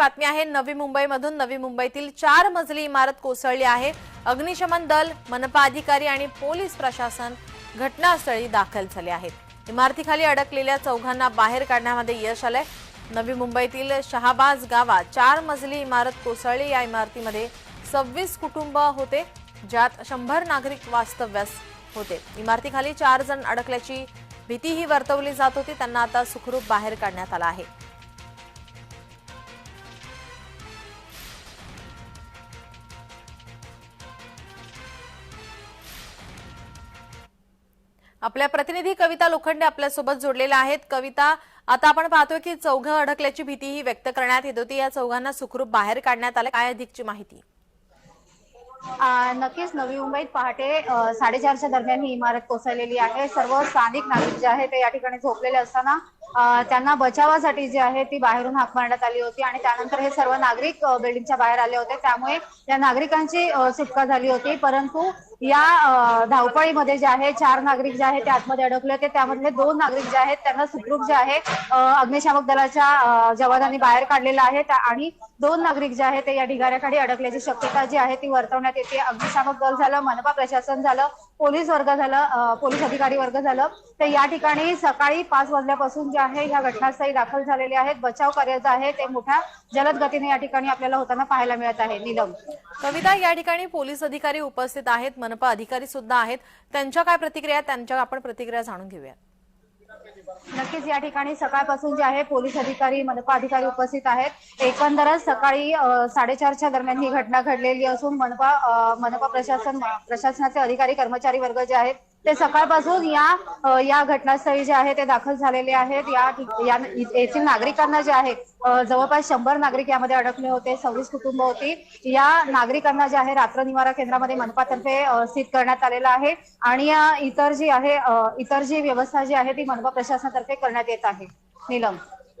बातमी आहे नवी मुंबईमधून नवी मुंबईतील चार मजली इमारत कोसळली आहे. अग्निशमन दल मनपा अधिकारी आणि पोलीस प्रशासन घटनास्थळी दाखल झाले आहेत. इमारतीखाली अडकलेल्या चौघांना बाहेर काढण्यामध्ये यश आलंय. नवी मुंबईतील शहाबाज गावात चार मजली इमारत कोसळली. या इमारतीमध्ये सव्वीस कुटुंब होते ज्यात शंभर नागरिक वास्तव्यास होते. इमारतीखाली चार जण अडकल्याची भीतीही वर्तवली जात होती. त्यांना आता सुखरूप बाहेर काढण्यात आला आहे. आपल्या प्रतिनिधी कविता लोखंडे आपल्यासोबत जोडलेल्या आहेत. कविता आता आपण पाहतोय की चौघं अडकल्याची भीती ही व्यक्त करण्यात येत होती. या चौघांना सुखरूप बाहेर काढण्यात आलं. काय अधिकची माहिती? नक्कीच नवी मुंबईत पहाटे साडेचारच्या दरम्यान ही इमारत कोसळलेली आहे. सर्व स्थानिक नागरिक जे आहे ते या ठिकाणी झोपलेले असताना त्यांना बचावासाठी जी आहे ती बाहेरून हाक मारण्यात आली होती आणि त्यानंतर हे सर्व नागरिक बिल्डिंगच्या बाहेर आले होते. त्यामुळे या नागरिकांची सुटका झाली होती. परंतु या धावपळीमध्ये जे आहे चार नागरिक जे आहेत ते आतमध्ये अडकले होते. त्यामधले दोन नागरिक जे आहेत त्यांना सुखरूप जे आहे अग्निशामक दलाच्या जवानांनी बाहेर काढलेलं आहे. आणि दोन नागरिक जे आहेत ते या ढिगाऱ्याखाली अडकल्याची शक्यता जी आहे ती वर्तवण्यात येते. अग्निशामक दल झालं मनपा प्रशासन झालं पोलीस वर्ग झालं पोलीस अधिकारी वर्ग झालं. तर या ठिकाणी सकाळी पाच वाजल्यापासून जे आहे ह्या घटनास्थळी दाखल झालेले आहेत. बचाव कार्य जे आहे ते मोठ्या जलद गतीने या ठिकाणी आपल्याला होताना पाहायला मिळत आहे. निलम. कविता या ठिकाणी पोलीस अधिकारी उपस्थित आहेत मनपा अधिकारी सुद्धा आहेत. त्यांच्या काय प्रतिक्रिया त्यांच्या आपण प्रतिक्रिया जाणून घेऊया. नक्कीच या ठिकाणी सकाळपासून जे आहे पोलीस अधिकारी मनपा अधिकारी उपस्थित आहेत. एकंदरच सकाळी साडेचारच्या दरम्यान ही घटना घडलेली असून मनपा मनपा प्रशासन प्रशासनाचे अधिकारी कर्मचारी वर्ग जे आहेत ते सकाळपासून या या घटनास्थळी जे आहे ते दाखल झालेले आहेत. या येथील नागरिकांना जे आहे जवळपास शंभर नागरिक यामध्ये अडकले होते सव्वीस कुटुंब होती. या नागरिकांना जे आहे रात्र निवारा केंद्रामध्ये मनपातर्फे स्थित करण्यात आलेलं आहे आणि इतर जी आहे इतर जी व्यवस्था जी आहे ती मनपा प्रशासनातर्फे करण्यात येत आहे. नीलम.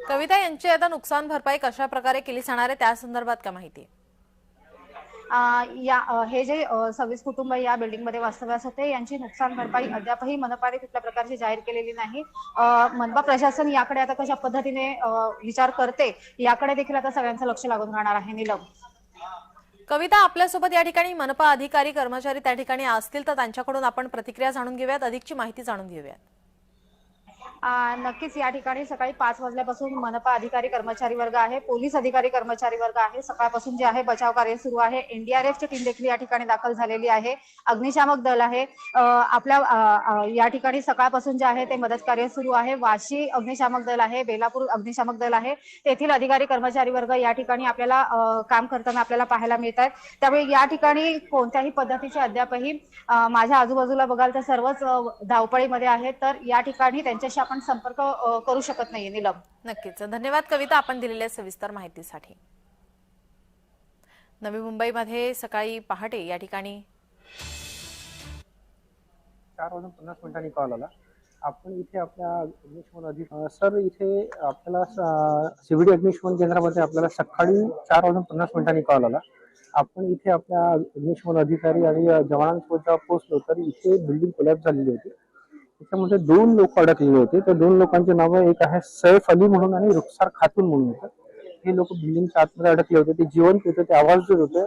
कविता यांची आता नुकसान भरपाई कशा प्रकारे केली जाणार आहे त्या संदर्भात का माहिती? आहे? या हे जे सव्वीस कुटुंब या बिल्डिंगमध्ये वास्तव्यास होते यांची नुकसान भरपाई अद्यापही मनपाने कुठल्या प्रकारची जाहीर केलेली नाही. मनपा प्रशासन याकडे आता कशा पद्धतीने विचार करते याकडे देखील आता सगळ्यांचं लक्ष लागून राहणार आहे नीलम. कविता आपल्यासोबत या ठिकाणी मनपा अधिकारी कर्मचारी त्या ठिकाणी असतील तर त्यांच्याकडून आपण प्रतिक्रिया जाणून घेऊयात अधिकची माहिती जाणून घेऊयात. नक्कीच या ठिकाणी सकाळी पाच वाजल्यापासून मनपा अधिकारी कर्मचारी वर्ग आहे पोलीस अधिकारी कर्मचारी वर्ग आहे. सकाळपासून जे आहे बचाव कार्य सुरू आहे. एनडीआरएफची टीम देखील या ठिकाणी दाखल झालेली आहे. अग्निशामक दल आहे. आपल्या या ठिकाणी सकाळपासून जे आहे ते मदत कार्य सुरू आहे. वाशी अग्निशामक दल आहे बेलापूर अग्निशामक दल आहे. तेथील अधिकारी कर्मचारी वर्ग या ठिकाणी आपल्याला काम करताना आपल्याला पाहायला मिळत आहेत त्यामुळे या ठिकाणी कोणत्याही पद्धतीचे अद्यापही माझ्या आजूबाजूला बघाल तर सर्वच धावपळीमध्ये आहेत. तर या ठिकाणी त्यांच्याशी आपण संपर्क करू शकत नाहीये निलम. नक्कीच. धन्यवाद कविता आपण दिलेल्या सविस्तर माहितीसाठी. नवी मुंबईमध्ये सकाळी पहाटे या ठिकाणी. चार वाजून पन्नास मिनिटांनी कॉल आला. आपण इथे आपल्या अग्निशमन अधिक सर इथे आपल्याला सीबीडी अग्निशमन केंद्रामध्ये आपल्याला सकाळी चार वाजून पन्नास मिनिटांनी कॉल आला. आपण इथे आपल्या अग्निशमन अधिकारी आणि जवानांसोबत जेव्हा पोहोचलो तर इथे बिल्डिंग कोलॅप्स झालेली होती. त्याच्यामध्ये दोन लोक अडकलेले होते. त्या दोन लोकांचे नावं एक आहे सैफ अली म्हणून आणि रुखसार खातून म्हणून होतं. हे लोक बिल्डिंगच्या आतमध्ये अडकले होते. ते जिवंत होते. ते आवाज देत होते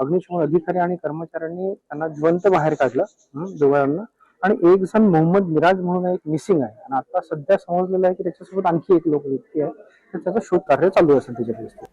अग्निशमन अधिकारी आणि कर्मचाऱ्यांनी त्यांना जिवंत बाहेर काढलं दोघांना. आणि एक जण मोहम्मद मिराज म्हणून एक मिसिंग आहे. आणि आता सध्या समजलेलं आहे की त्याच्यासोबत आणखी एक लोक व्यक्ती आहे. तर त्याचं शोध कार्य चालू असेल त्याच्या